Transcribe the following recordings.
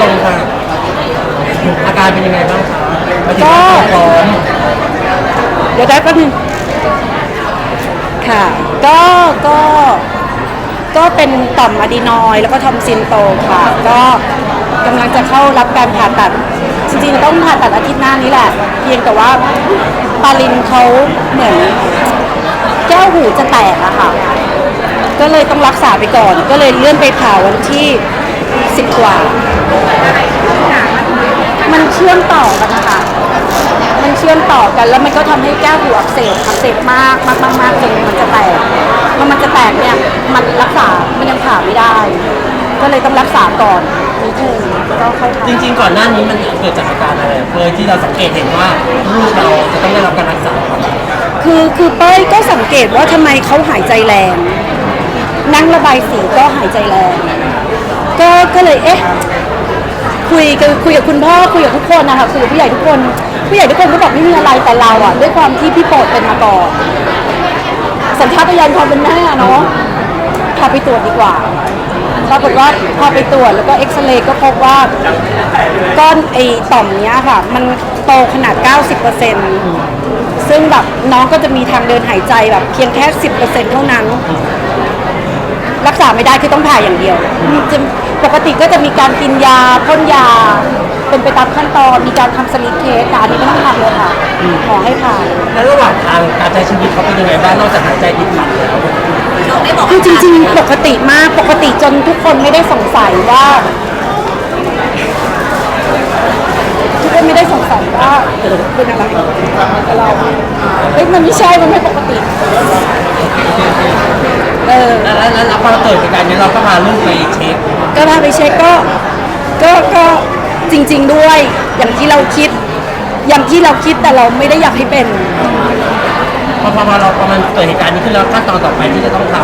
ตรงครับอาการเป็นยังไงบ้างคะมาถึงก็พร้อมเดี๋ยวได้แป๊บนึงค่ะ ก็ก็ก็เป็นต่อมอะดีนอยด์แล้วก็ทอมซินโตค่ะ ก็กำลังจะเข้ารับการผ่าตัด จริงๆต้องผ่าตัดอาทิตย์หน้านี้แหละ เพียงแต่ว่าปาลินเขาเหมือนแก้วหูจะแตกอะค่ะ ก็เลยต้องรักษาไปก่อน ก็เลยเลื่อนไปผ่าวันที่ 10กว่า มันเชื่อมต่อกันนะคะ มันเชื่อมต่อกันแล้วมันก็ทำให้แก้วหูอักเสบอักเสบมากมากมากมากจนมันจะแตกพอมันจะแตกเนี่ยมันรักษา มันยังผ่าไม่ได้ ก็เลยต้องรักษาก่อนนิดนึงก็ค่อยผ่าจริง ๆ ก่อนหน้านี้มันเกิดจากอาการอะไรเคยที่เราสังเกตเห็นว่าลูกเราจะต้องได้รับการรักษาคือคือเป้ยก็สังเกตว่าทำไมเขาหายใจแรง นั่งระบายสีก็หายใจแรง ก็ก็เลยเอ๊ะคุยกับคุยกับคุณพ่อคุยกับทุกคนนะคะคุยกับผู้ใหญ่ทุกคน ผู้ใหญ่ทุกคนก็บอกไม่มีอะไรแต่เราอะด้วยความที่พี่โปรดเป็นมาก่อนสัญชาตญาณความเป็นแม่เนาะพาไปตรวจดีกว่าปรากฏว่าพอไปตรวจแล้วก็เอ็กซเรย์ก็พบว่าก้อนไอต่อมเนี้ยค่ะ มันโตขนาด 90%ซึ่งแบบน้องก็จะมีทางเดินหายใจแบบเพียงแค่ 10%เท่านั้น รักษาไม่ได้คือต้องผ่าอย่างเดียวจะ ปกติก็จะมีการกินยาพ่นยา เป็นไปตามขั้นตอนมีการทำสลิปเทสแต่อันนี้ไม่ต้องทำเลยค่ะขอให้ผ่าแล้วระหว่างทางการใช้ชีวิตเขาเป็นยังไงบ้างนอกจากหายใจติดขัดแล้วคือจริงๆ ปกติมากปกติจนทุกคนไม่ได้สงสัยว่าทุกคนไม่ได้สงสัยว่าเออเป็นอะไรกับเราเฮ้ยมันไม่ใช่มันไม่ปกติ เออ แล้วแล้วแล้วพอเราเกิดเหตุการณ์นี้เราก็พาลูกไปเช็คก็พาไปเช็คก็ก็ก็จริง ๆด้วย อย่างที่เราคิด อย่างที่เราคิดแต่เราไม่ได้อยากให้เป็น พอพอพอเราพอมันเกิดเหตุการณ์นี้ขึ้นแล้วขั้นตอนต่อไปที่จะต้องท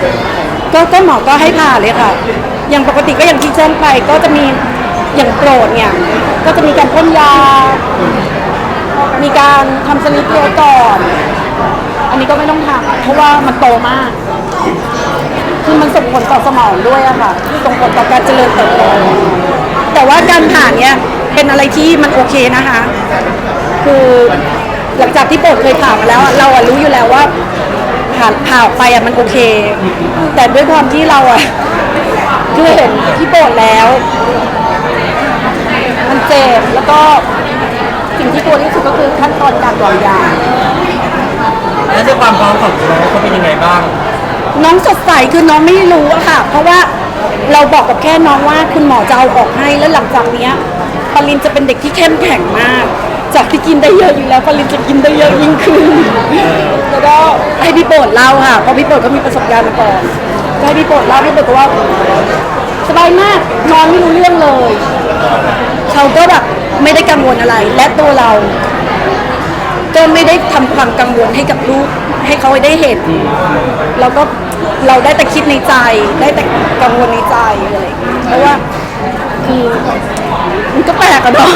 ำก็ก็หมอก็ให้ผ่าเลยค่ะ อย่างปกติก็อย่างที่แจ้งไปก็จะมีอย่างโปรดเนี่ย ก็จะมีการพ่นยา มีการทำสลิปเทสก่อน อันนี้ก็ไม่ต้องทำเพราะว่ามันโตมาก คือมันส่งผลต่อสมองด้วยอะค่ะส่งผลต่อการเจริญเติบโตแต่ว่าการผ่าเนี่ยเป็นอะไรที่มันโอเคนะคะ คือหลังจากที่โปรดเคยผ่ามาแล้วอะเราอะรู้อยู่แล้วว่าผ่าผ่าออกไปอะมันโอเค แต่ด้วยความที่เราอะคือเห็นที่โปรดแล้ว มันเจ็บแล้วก็สิ่งที่กลัวที่สุดก็คือขั้นตอนการวางยา แล้วด้วยความพร้อมของน้องเขาเป็นยังไงบ้าง น้องสดใสคือน้องไม่รู้อะค่ะ เพราะว่าเราบอกกับแค่น้องว่าคุณหมอจะเอาออกให้แล้วหลังจากเนี้ยปารินจะเป็นเด็กที่เข้มแข็งมาก จากที่กินได้เยอะอยู่แล้วปารินจะกินได้เยอะยิ่งขึ้นแล้วก็ให้พี่โปรดเล่าค่ะเพราะพี่โปรดก็มีประสบการณ์มาก่อนก็ให้พี่โปรดเล่าพี่โปรดก็ว่าสบายมากนอนไม่รู้เรื่องเลยเขาก็แบบไม่ได้กังวลอะไร และตัวเรา ก็ไม่ได้ทำความกังวลให้กับลูกให้เขาได้เห็นเราก็ เราได้แต่คิดในใจ ได้แต่กังวลในใจอะไรอย่างเงี้ยเพราะว่าคือมันก็แปลกอะเนาะ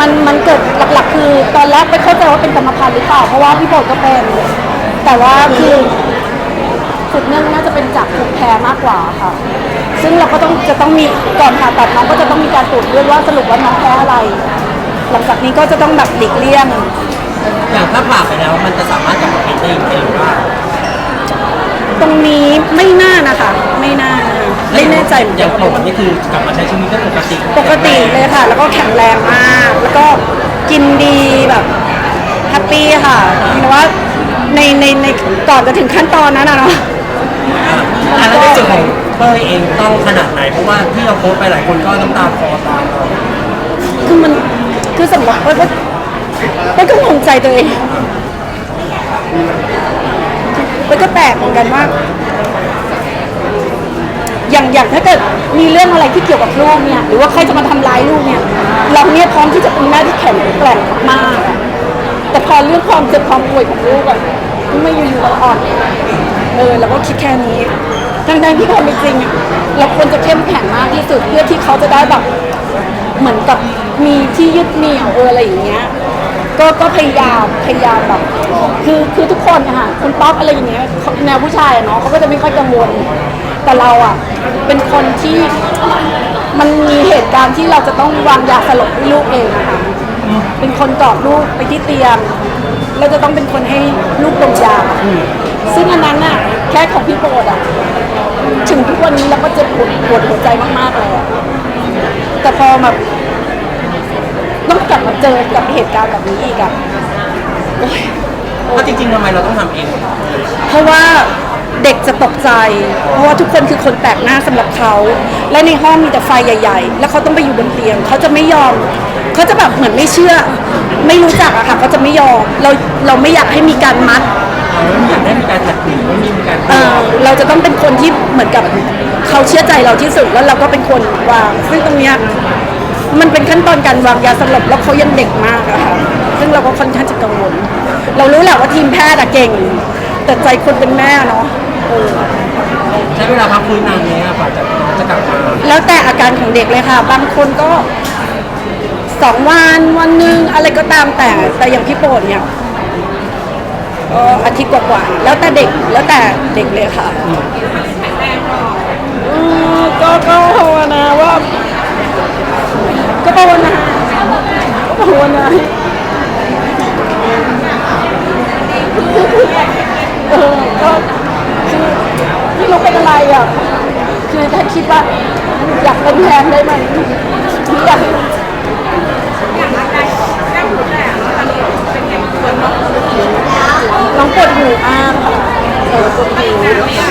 มันมันเกิดหลักๆ คือตอนแรกไม่เข้าใจว่าเป็นกรรมพันธุ์หรือเปล่า เพราะว่าพี่โบดก็เป็น แต่ว่าคือสุดเนื่องน่าจะเป็นจากภูมิแพ้มากกว่าค่ะ ซึ่งเราก็ต้องจะต้องมีก่อนผ่าตัดน้องก็จะต้องมีการตรวจเลือดว่าสรุปว่าน้องแพ้อะไร หลังจากนี้ก็จะต้องแบบหลีกเลี่ยง อย่างถ้าผ่าไปแล้วมันจะสามารถกลับมาเป็นได้อีกไหมหรือว่าตรงนี้ไม่น่านะคะ ไม่น่านะไม่แน่ใจเหมือนอกัย่านงโปรดนี่คือกลับมาใช้ชีวิตได้ปกติปกติเลยค่ะ แล้วก็แข็งแรงมาก แล้วก็กินดีแบบแฮปปี้ค่ะแต่ว่าในในในก่อนจะถึงขั้นตอนนั้นอะเนาะ อะแล้วในส่วนของเป้ยเองต้องขนาดไหนเพราะว่าที่เราโพสต์ไปหลายคนก็น้ำตาคลอตามเรา คือมันคือสำหรับว่า ว่าก็งงใจตัวเอง มันก็แปลกเหมือนกันว่า อย่างอย่างถ้าเกิดมีเรื่องอะไรที่เกี่ยวกับลูกเนี่ย หรือว่าใครจะมาทำร้ายลูกเนี่ย เราเนี่ยพร้อมที่จะเป็นแม่ที่แข็งแกร่งมาก แต่พอเรื่องความเจ็บความป่วยของลูกอะไม่อยู่ๆเราอ่อน เออเราก็คิดแค่นี้ทั้งๆที่ความเป็นจริงอะเราควรจะเข้มแข็งมากที่สุดเพื่อที่เขาจะได้แบบเหมือนกับมีที่ยึดเหนี่ยวเอออะไรอย่างเงี้ย ก็ก็พยายามพยายามแบบคือคือทุกคนอะค่ะคุณป๊อปอะไรอย่างเงี้ยเขาแนวผู้ชายอะเนาะเขาก็จะไม่ค่อยกังวลแต่เราอะเป็นคนที่มันมีเหตุการณ์ที่เราจะต้องวางยาสลบให้ลูกเองอะค่ะเป็นคนกอดลูกไปที่เตียงเราจะต้องเป็นคนให้ลูกดมยาซึ่งอันนั้นอะแค่ของพี่โปรดอะถึงทุกวันนี้เราก็เจ็บปวดปวดหัวใจมากๆเลยอะแต่พอแบบ กลับมาเจอกับเหตุการณ์แบบนี้อีกอะโอ๊ยเพราะจริงๆทำไมเราต้องทำเองเพราะว่าเด็กจะตกใจ เพราะว่าทุกคนคือคนแปลกหน้าสำหรับเขา และในห้องมีแต่ไฟใหญ่ ๆ แล้วเขาต้องไปอยู่บนเตียง เขาจะไม่ยอม เขาจะแบบเหมือนไม่เชื่อ ไม่รู้จักอะค่ะเขาจะไม่ยอม เราเราไม่อยากให้มีการมัด เราไม่อยากได้มีการขัดขืนไม่มีการเอ่อเราจะต้องเป็นคนที่เหมือนกับเขาเชื่อใจเราที่สุดแล้วเราก็เป็นคนวางซึ่งตรงเนี้ย มันเป็นขั้นตอนการวางยาสลบแล้วเขายังเด็กมากอะค่ะซึ่งเราก็ค่อนข้างจะกังวล เรารู้แหละว่าทีมแพทย์อะเก่ง แต่ใจคนเป็นแม่เนาะเออใช้เวลาพักฟื้นนานไหมอะกว่าจะน้องจะกลับมาแล้วแต่อาการของเด็กเลยค่ะ บางคนก็สองวันวันหนึ่งอะไรก็ตามแต่แต่อย่างพี่โปรดเนี่ยก็อาทิตย์กว่าๆแล้วแต่เด็กแล้วแต่เด็กเลยค่ะ อืมก็ก็ภาวนาว่า ก็ภาวนาก็ภาวนาเออก็คือไม่รู้เป็นอะไรอะ คือถ้าคิดว่า อยากเป็นแทนได้ไหมอยากน้องปวดหูมากค่ะเออปวดหู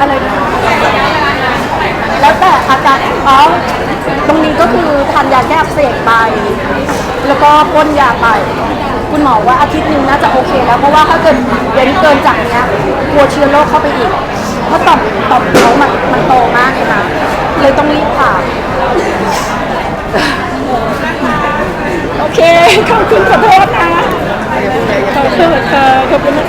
อะไรนะแล้วแต่อาการอ๋อตรงนี้ก็คือทานยาแก้อักเสบไป แล้วก็พ่นยาไป คุณหมอว่าอาทิตย์หนึงน่าจะโอเคแล้ว เพราะว่าถ้าเกิดเว้นเกินจากเนี้ยกลัวเชื้อโรคเข้าไปอีก เพราะต่อมต่อมเขามันมันโตมากเลยนะเลยต้องรีบผ่าโอเคขอบคุณขอโทษนะขอบคุณค่ะขอบคุณนะคะ